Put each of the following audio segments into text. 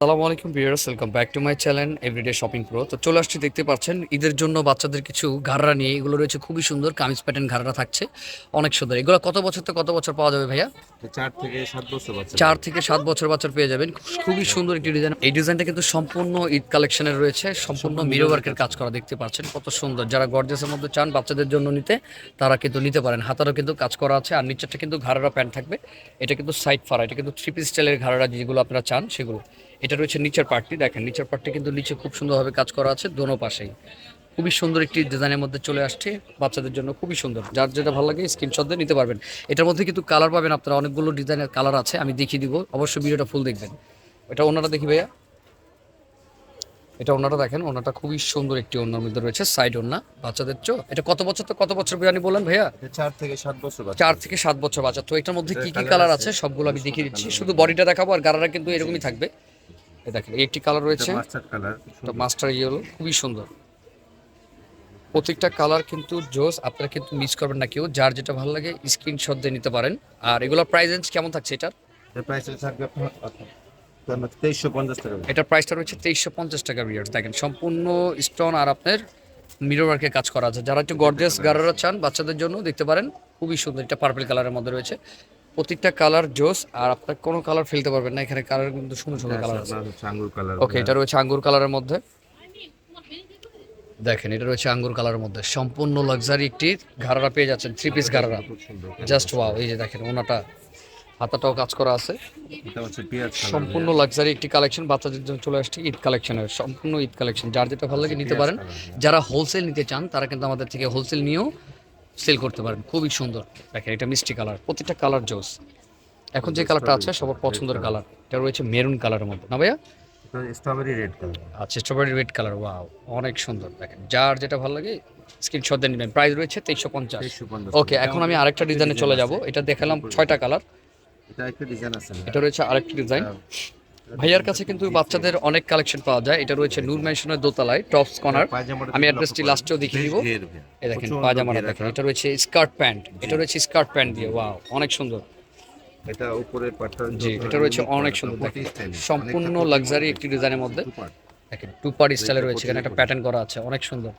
আসসালামু আলাইকুম viewers welcome back to my channel everyday shopping pro তো চলে আসছি দেখতে পাচ্ছেন ঈদের জন্য বাচ্চাদের কিছু ঘাড়রা নিয়ে এগুলো রয়েছে খুবই সুন্দর কামিজ প্যাটার্ন ঘাড়রা থাকছে অনেক সুন্দর। এগুলো কত বছর থেকে কত বছর পাওয়া যাবে ভাইয়া? চার থেকে সাত বছর বাচ্চা চার থেকে সাত বছর বাচ্চার পেয়ে যাবেন খুবই সুন্দর একটি ডিজাইন এই ডিজাইনটা কিন্তু সম্পূর্ণ ঈদ কালেকশনের রয়েছে সম্পূর্ণ মিরো ওয়ার্কের কাজ করা দেখতে পাচ্ছেন কত সুন্দর। যারা গর্জেসের মধ্যে চান বাচ্চাদের জন্য নিতে তারা কিন্তু নিতে পারেন। হাতারও কিন্তু কাজ করা আছে আর নিচেরটা কিন্তু ঘাড়ারা প্যান্ট থাকবে। এটা কিন্তু সাইড ফারা এটা কিন্তু থ্রি পিস স্টাইলের ঘাড়ারা যেগুলো আপনারা চান সেগুলো। এটা রয়েছে নিচের পার্টটি দেখেন নিচের পার্টটি কিন্তু নিচে খুব সুন্দরভাবে কাজ করা আছে দোনো পাশেই। খুবই সুন্দর একটি ডিজাইনের মধ্যে চলে আসছে বাচ্চাদের জন্য খুবই সুন্দর। যার যেটা ভালো লাগে স্ক্রিনশট দিয়ে নিতে পারবেন। এটার মধ্যে কিন্তু কালার পাবেন আপনারা অনেকগুলো ডিজাইনের কালার আছে আমি দেখিয়ে দিব অবশ্যই ভিডিওটা ফুল দেখবেন। এটা ওনারা দেখি ভাইয়া। এটা ওনারা দেখেন ওনাটা খুবই সুন্দর একটি ওনার মধ্যে রয়েছে সাইড ওনা বাচ্চাদের চো এটা কত বছর তো কত বছর বিরিয়ানি বললেন ভাইয়া? চার থেকে সাত বছর বাচ্চা। চার থেকে সাত বছর বাচ্চা। তো এটার মধ্যে কি কি কালার আছে? সবগুলো আমি দেখিয়ে দিচ্ছি। শুধু বডিটা দেখাবো আর গারারা কিন্তু এরকমই থাকবে। দেখেন একটি কালার রয়েছে। মাস্টার ইয়েলো খুবই সুন্দর। প্রত্যেকটা কালার কিন্তু জোস আপনারা কিন্তু মিস করবেন না কেউ। যার যেটা ভালো লাগে স্ক্রিনশট দিয়ে নিতে পারেন। আর এগুলোর প্রাইস রেঞ্জ কেমন থাকছে এটার? এটার প্রাইসটা রয়েছে তেইশশো পঞ্চাশ টাকা বিয়ার্স দেখেন সম্পূর্ণ স্টোন আর আপনার মিরর ওয়ার্কের কাজ করা আছে। যারা একটু গর্জিয়াস গারারা চান বাচ্চাদের জন্য দেখতে পারেন খুবই সুন্দর। এটা পার্পল কালারের মধ্যে রয়েছে। প্রত্যেকটা কালার জোস আর আপনার কোনো কালার ফেলতে পারবেন না। এখানে কালার কিন্তু সুন্দর সুন্দর কালার আছে। আঙ্গুর কালার ওকে এটা রয়েছে আঙ্গুর কালারের মধ্যে। দেখেন এটা রয়েছে আঙ্গুর কালারের মধ্যে। সম্পূর্ণ লাক্সারি একটি ঘাড়ারা পেয়ে যাচ্ছেন থ্রি পিস ঘাড়ারা। জাস্ট ওয়াও এই যে দেখেন ওনাটা হাতাটাও কাজ করা আছে। এটা হচ্ছে পেঁয়াজ কালার সম্পূর্ণ লাক্সারি একটি কালেকশন বাচ্চাদের জন্য চলে আসছে ঈদ কালেকশনের সম্পূর্ণ ঈদ কালেকশন যার যেটা ভালো লাগে নিতে পারেন। যারা হোলসেল নিতে চান তারা কিন্তু আমাদের থেকে হোলসেল নিয়েও সেল করতে পারেন। খুবই সুন্দর। দেখেন এটা মিষ্টি কালার প্রতিটা কালার জোস। এখন যে কালারটা আছে সবার পছন্দের কালার। এটা রয়েছে মেরুন কালারের মধ্যে। না ভাইয়া? স্ট্রবেরি রেড কালার আচ্ছা স্ট্রবেরি রেড কালার ওয়াও অনেক সুন্দর। দেখেন যার যেটা ভালো লাগে স্ক্রিনশট দিয়ে নেবেন। প্রাইস রয়েছে তেইশশো পঞ্চাশ। ওকে এখন আমি আরেকটা ডিজাইনে চলে যাব। এটা দেখালাম ছয়টা কালার। এটা একটা ডিজাইন আছে এটা রয়েছে আরেকটা ডিজাইন ভাইয়ার কাছে কিন্তু বাচ্চাদের অনেক কালেকশন পাওয়া যায়। এটা রয়েছে নূর ম্যানশনের দোতলায় টপস কর্নার। আমি অ্যাড্রেসটি লাস্টেও দেখিয়ে দিব। এই দেখেন পাজামাটা দেখেন। এটা রয়েছে স্কার্ট প্যান্ট এটা রয়েছে স্কার্ট প্যান্ট দিয়ে ওয়াও অনেক সুন্দর। এটা উপরের পাটটা জি এটা রয়েছে অনেক সুন্দর দেখেন। সম্পূর্ণ লাক্সারি একটি ডিজাইনের মধ্যে। দেখেন টু পার্ট স্টাইলে রয়েছে এখানে একটা প্যাটার্ন করা আছে অনেক সুন্দর।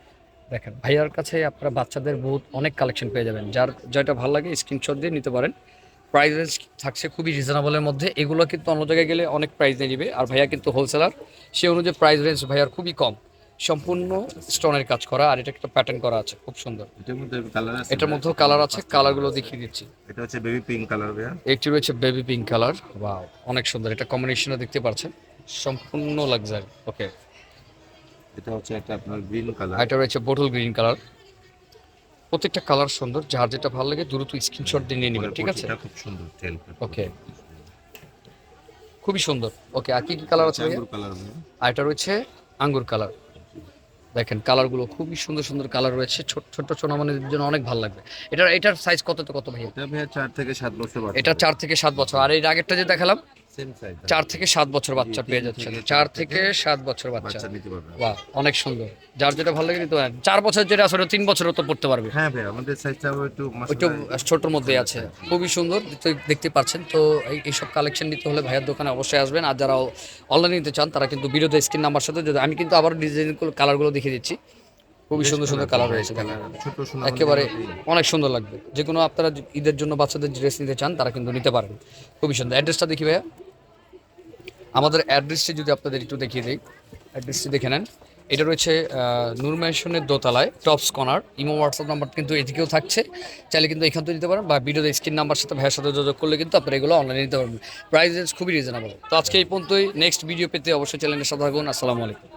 দেখেন ভাইয়ার কাছে আপনারা বাচ্চাদের বহুত অনেক কালেকশন পেয়ে যাবেন। যার যেটা ভালো লাগে স্ক্রিনশট দিয়ে নিতে পারেন। প্রাইস রেঞ্জ থাকছে খুবই রিজনেবলের মধ্যে। এগুলো কিন্তু অন্য জায়গায় গেলে অনেক প্রাইস নিয়ে নেবে। আর ভাইয়া কিন্তু হোলসেলার সে অনুযায়ী প্রাইস রেঞ্জ ভাইয়ার খুবই কম। সম্পূর্ণ স্টোনের কাজ করা আর এটা একটা প্যাটার্ন করা আছে খুব সুন্দর। এটার মধ্যে কালার আছে মধ্যেও কালার আছে কালারগুলো দেখিয়ে দিচ্ছি। এটা হচ্ছে বেবি পিঙ্ক কালার ভাইয়া। একটি রয়েছে বেবি পিঙ্ক কালার ওয়াও অনেক সুন্দর। এটা কম্বিনেশনে দেখতে পাচ্ছেন সম্পূর্ণ লাক্সারি ওকে এটা হচ্ছে একটা আপনার গ্রিন কালার এটা রয়েছে বোটল গ্রিন কালার প্রত্যেকটা কালার সুন্দর যার যেটা ভালো লাগে দ্রুত স্ক্রিনশট দিয়ে নিয়ে নেবেন ঠিক আছে? খুব সুন্দর ওকে খুবই সুন্দর। ওকে আর কি কি কালার আছে আঙ্গুর কালার ভাইয়া। আর এটা রয়েছে আঙ্গুর কালার দেখেন কালারগুলো খুবই সুন্দর সুন্দর কালার রয়েছে ছোট ছোট সোনামানিদের জন্য অনেক ভালো লাগবে। এটার এটার সাইজ কত তো কত ভাইয়া? এটা ভাইয়া চার থেকে সাত বছর এটা চার থেকে সাত বছর। আর এর আগেরটা যে দেখালাম চার থেকে সাত বছর বাচ্চা পেয়ে যাচ্ছেন। চার থেকে সাত বছর বাচ্চা বাহ অনেক সুন্দর। যার যেটা ভালো লাগে নিতে পারেন। চার বছর যেটা আসলে তিন বছরও তো পড়তে পারবে। হ্যাঁ ভাই আমাদের সাইজটা একটু একটু ছোটোর মধ্যে আছে। খুবই সুন্দর দেখতে- পাচ্ছেন। তো এই এইসব কালেকশন নিতে হলে ভাইয়ের দোকানে অবশ্যই আসবেন। আর যারা অনলাইনে নিতে চান তারা কিন্তু বিরোধী স্ক্রিন নাম্বার সাথে যদি আমি কিন্তু আবার ডিজাইনগুলো কালারগুলো দেখিয়ে দিচ্ছি। খুবই সুন্দর সুন্দর কালার রয়েছে একেবারে অনেক সুন্দর লাগবে। যে কোনো আপনারা ঈদের জন্য বাচ্চাদের ড্রেস নিতে চান তারা কিন্তু নিতে পারেন। খুবই সুন্দর। অ্যাড্রেসটা দেখি ভাইয়া। আমাদের অ্যাড্রেসটি যদি আপনাদের একটু দেখিয়ে দিই, অ্যাড্রেসটি দেখে নেন। এটা রয়েছে নূর দোতলায়, tops corner. Imo WhatsApp number কিন্তু এদিকেও থাকছে। চাইলে কিন্তু এখান থেকে নিতে পারেন বা ভিডিওতে স্ক্রিন নাম্বার সাথে ভাইয়ের সাথে যোগাযোগ করলে কিন্তু আপনারা এগুলো অনলাইনে নিতে পারবেন। প্রাইস খুবই রিজনেবল তো আজকে এই পর্যন্তই। নেক্সট ভিডিও পেতে অবশ্যই চ্যানেলের সাথে থাকুন। আসসালামু আলাইকুম।